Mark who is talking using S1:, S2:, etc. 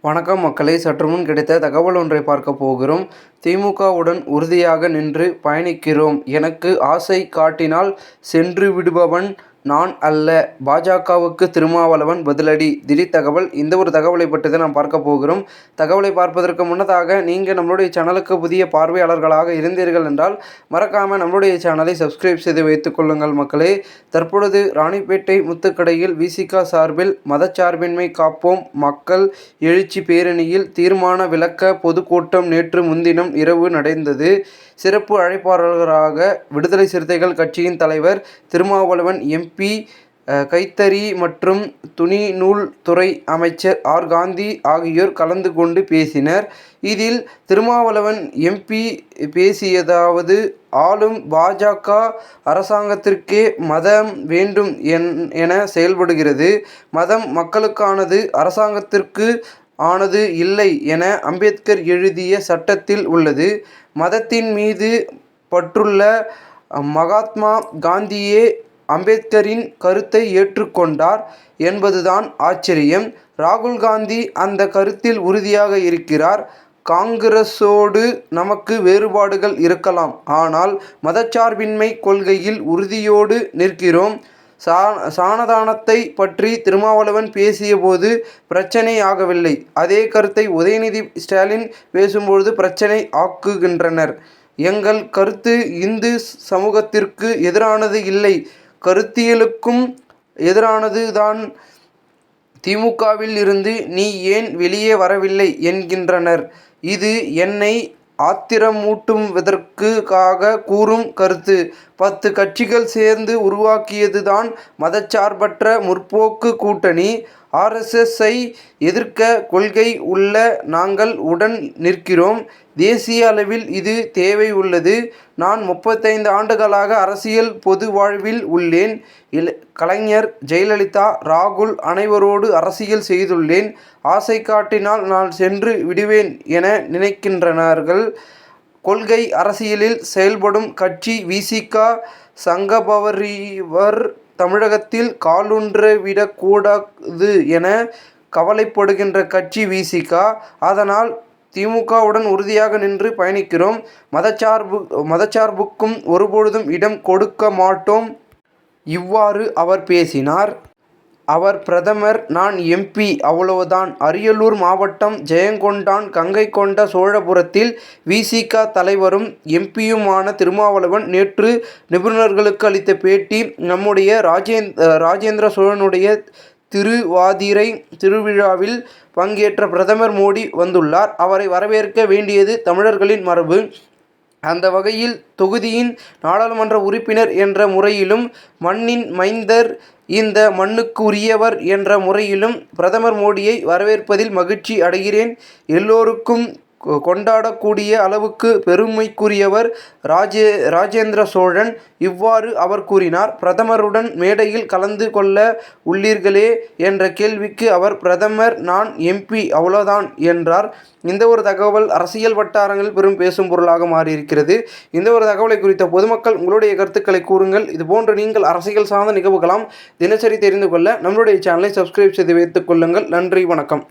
S1: வணக்கம் மக்களை. சற்று முன் கிடைத்த தகவல் ஒன்றை பார்க்க போகிறோம். திமுகவுடன் உறுதியாக நின்று பயணிக்கிறோம். எனக்கு ஆசை காட்டினால் சென்று விடுபவன் நான் அல்ல. பாஜகவுக்கு திருமாவளவன் பதிலடி. திடீர் தகவல் இந்த ஒரு தகவலை பற்றி தான் நாம் பார்க்க போகிறோம். தகவலை பார்ப்பதற்கு முன்னதாக நீங்கள் நம்மளுடைய சேனலுக்கு புதிய பார்வையாளர்களாக இருந்தீர்கள் என்றால் மறக்காமல் நம்மளுடைய சேனலை சப்ஸ்கிரைப் செய்து வைத்துக் கொள்ளுங்கள் மக்களே. தற்பொழுது ராணிப்பேட்டை முத்துக்கடையில் விசிகா சார்பில் மதச்சார்பின்மை காப்போம் மக்கள் எழுச்சி பேரணியில் தீர்மான விளக்க பொதுக்கூட்டம் நேற்று முன்தினம் இரவு நடந்தது. சிறப்பு அழைப்பாளர்களாக விடுதலை சிறுத்தைகள் கட்சியின் தலைவர் திருமாவளவன் எம்பி கைத்தறி மற்றும் துணி நூல் துறை அமைச்சர் ஆர். காந்தி ஆகியோர் கலந்து கொண்டு பேசினர். இதில் திருமாவளவன் எம்பி பேசியதாவது ஆளும் பாஜக அரசாங்கத்திற்கே மதம் வேண்டும் என செயல்படுகிறது. மதம் மக்களுக்கானது அரசாங்கத்திற்கு ஆனது இல்லை என அம்பேத்கர் எழுதிய சட்டத்தில் உள்ளது. மதத்தின் மீது பற்றுள்ள மகாத்மா காந்தியே அம்பேத்கரின் கருத்தை ஏற்றுக்கொண்டார் என்பதுதான் ஆச்சரியம். ராகுல் காந்தி அந்த கருத்தில் உறுதியாக இருக்கிறார். காங்கிரஸோடு நமக்கு வேறுபாடுகள் இருக்கலாம். ஆனால் மதச்சார்பின்மை கொள்கையில் உறுதியோடு நிற்கிறோம். சா சானதானத்தை பற்றி திருமாவளவன் பேசியபோது பிரச்சனை ஆகவில்லை. அதே கருத்தை உதயநிதி ஸ்டாலின் பேசும்பொழுது பிரச்சனை ஆக்குகின்றனர். எங்கள் கருத்து இந்து சமூகத்திற்கு எதிரானது இல்லை. கருத்தியலுக்கும் எதிரானது தான் திமுகவில் இருந்து நீ ஏன் வெளியே வரவில்லை? என்கின்றனர். இது என்னை ஆத்திரமூட்டுவதற்காக கூறும் கருத்து. பத்து கட்சிகள் சேர்ந்து உருவாக்கியதுதான் மதச்சார்பற்ற முற்போக்கு கூட்டணி. ஆர்எஸ்எஸ்ஐ எதிர்க்க கொள்கை உள்ள நாங்கள் உடன் நிற்கிறோம். தேசிய அளவில் இது தேவை உள்ளது. நான் முப்பத்தைந்து ஆண்டுகளாக அரசியல் பொது வாழ்வில் உள்ளேன். கலைஞர் ஜெயலலிதா ராகுல் அனைவரோடு அரசியல் செய்துள்ளேன். ஆசை காட்டினால் நான் சென்று விடுவேன் என நினைக்கின்றனர்கள். கொள்கை அரசியலில் செயல்படும் கட்சி விசிகா சங்கபவரிவர் தமிழகத்தில் சங்கபரிவார் விடக்கூடாது என கவலைப்படுகின்ற கட்சி விசிகா அதனால் திமுகவுடன் உறுதியாக நின்று பயணிக்கிறோம். மதச்சார்பு மதச்சார்புக்கும் ஒருபொழுதும் இடம் கொடுக்க மாட்டோம். இவ்வாறு அவர் பேசினார். அவர் பிரதமர் நான் எம்பி அவ்வளவுதான். அரியலூர் மாவட்டம் ஜெயங்கொண்டான் கங்கை கொண்ட சோழபுரத்தில் விசிக தலைவரும் எம்பியுமான திருமாவளவன் நேற்று நிபுணர்களுக்கு அளித்த பேட்டி நம்முடைய ராஜேந்திர சோழனுடைய திருவாதிரை திருவிழாவில் பங்கேற்ற பிரதமர் மோடி வந்துள்ளார். அவரை வரவேற்க வேண்டியது தமிழர்களின் மரபு. அந்த வகையில் தொகுதியின் நாடாளுமன்ற உறுப்பினர் என்ற முறையிலும் மண்ணின் மைந்தர் இந்த மண்ணுக்கு உரியவர் என்ற முறையிலும் பிரதமர் மோடியை வரவேற்பதில் மகிழ்ச்சி அடைகிறேன். எல்லோருக்கும் கொண்டாடக்கூடிய அளவுக்கு பெருமைக்குரியவர் ராஜே ராஜேந்திர சோழன். இவ்வாறு அவர் கூறினார். பிரதமருடன் மேடையில் கலந்து கொள்ள உள்ளீர்களே என்ற கேள்விக்கு அவர் பிரதமர் நான் எம்பி அவ்வளோதான் என்றார். இந்த ஒரு தகவல் அரசியல் வட்டாரங்களில் பெரும் பேசும் பொருளாக மாறியிருக்கிறது. இந்த ஒரு தகவலை குறித்த பொதுமக்கள் உங்களுடைய கருத்துக்களை கூறுங்கள். இதுபோன்று நீங்கள் அரசியல் சார்ந்த நிகழ்வுகளாம் தினசரி தெரிந்து கொள்ள நம்மளுடைய சேனலை சப்ஸ்கிரைப் செய்து வைத்துக் கொள்ளுங்கள். நன்றி வணக்கம்.